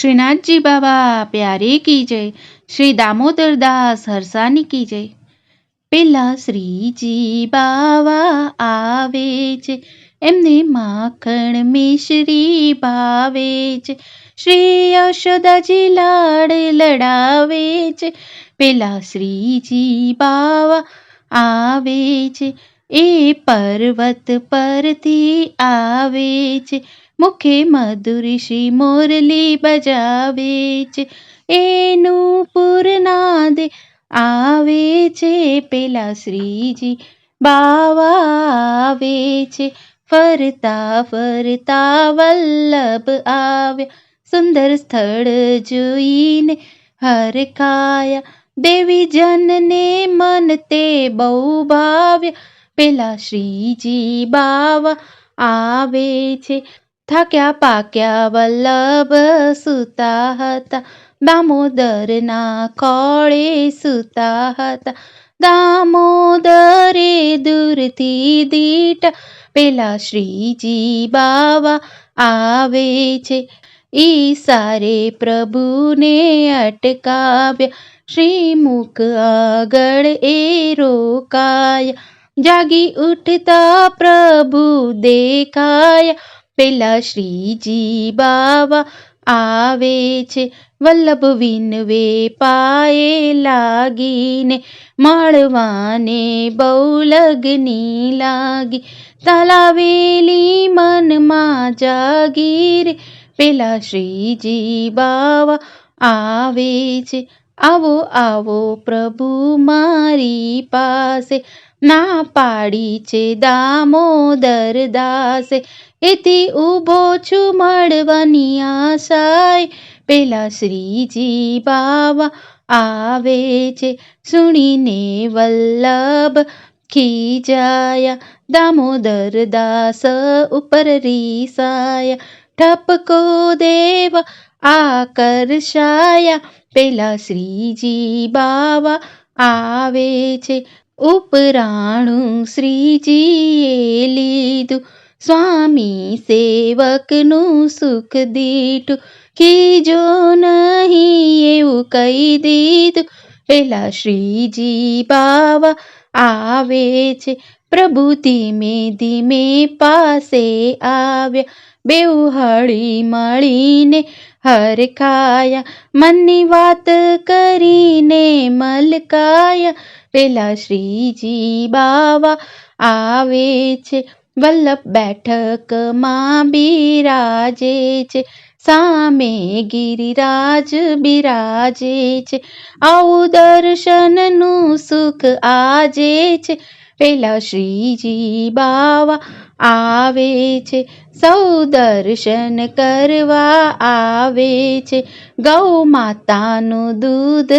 શ્રીનાથજી બાબા પ્યારે કી જય. શ્રી દામોદરદાસ હરસાની કી જય. પેલા શ્રીજી બાવા આવે છે, એમને માખણ મિશ્રી ભાવે છે. શ્રી યશોદાજી લાડ લડાવે છે, પેલા શ્રીજી બાવા આવે છે. એ પર્વત પરથી આવે છે. મુખે મધુરી મોરલી બજાવે છે એનું પૂર્ણાદે આવે છે પેલા શ્રીજી બાવા આવે છે ફરતા ફરતા વલ્લભ આવ્યા સુંદર સ્થળ જોઈને હરખાયા દેવી જનને મન તે બહુ ભાવ્યા પેલા શ્રીજી બાવા આવે છે થાક્યા પાક્યા વલ્લભ સુતા હતા દામોદરના કોળે સુતા હતા દામોદરે દૂરથી દીટ પેલા શ્રીજી બાવા આવે છે ઈ સારે પ્રભુને અટકાવ્યા શ્રી મુખ આગળ એ રોકાયા જાગી ઉઠતા પ્રભુ દેખાયા પેલા શ્રીજી બાવા આવે છે વલ્લભ વિનવે પાયે લાગીને માળવાને બહુ લગની લાગી. તલાવેલી મનમાં જાગીર પેલા શ્રીજી બાવા આવે છે આવો આવો પ્રભુ મારી પાસે, ના પાડી છે દામોદર દાસે. એથી ઊભો છું મળવાની આશાય પેલા શ્રીજી બાવા આવે છે, સુણીને વલ્લભ ખીજાયા. દામોદર દાસ ઉપર રીસાયા. ઠપકો દેવ આકર્ષાયા. પેલા શ્રીજી બાવા આવે છે. ઉપરાણું શ્રીજીએ લીધું. સ્વામી સેવકનું સુખ દીઠું. કીજો નહીં એવું કહી દીધું. પેલા શ્રીજી બાવા આવે છે. પ્રભુ ધીમે ધીમે પાસે આવ્યા. બેઉ હળી મળીને હરખાયા, મનની વાત કરીને મલકાયા. પેલા શ્રીજી બાવા આવે છે, વલ્લભ બેઠકમાં બિરાજે છે, સામે ગિરિરાજ બિરાજે છે, આવું દર્શનનું સુખ આજે છે. પેલા શ્રીજી બાવા આવે છે. સૌ દર્શન કરવા આવે છે. ગૌ માતાનું દૂધ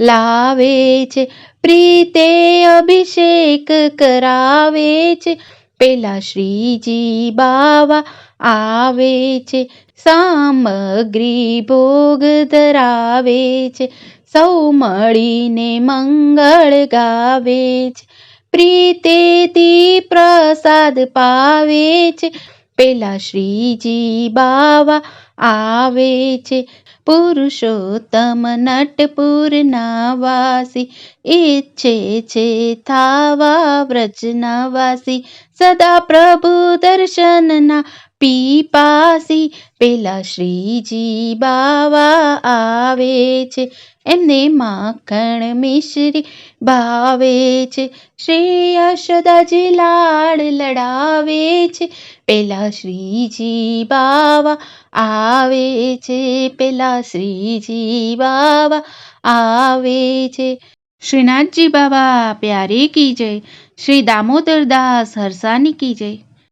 લાવે છે. પ્રીતે અભિષેક કરાવે છે. પેલા શ્રીજી બાવા આવે છે. સામગ્રી ભોગ ધરાવે છે. સૌ મળીને મંગળ ગાવે છે. પ્રીતેથી પ્રસાદ પાવે છે. પેલા શ્રીજી બાવા આવે છે. પુરુષોત્તમ નટપુરના વાસી ઈચ્છે છે, થાવા વ્રજના વાસી. સદા પ્રભુ દર્શનના પીપાસી પેલા શ્રીજી બાવા આવે છે. એમને માખણ મિશ્રી ભાવે છે. શ્રી યશોદાજી લાડ લડાવે છે. પેલા શ્રીજી બાવા આવે છે. પેલા શ્રીજી બાવા આવે છે. શ્રીનાથજી બાબા પ્યારે કી જય. શ્રી દામોદરદાસ હરસાની કી જય.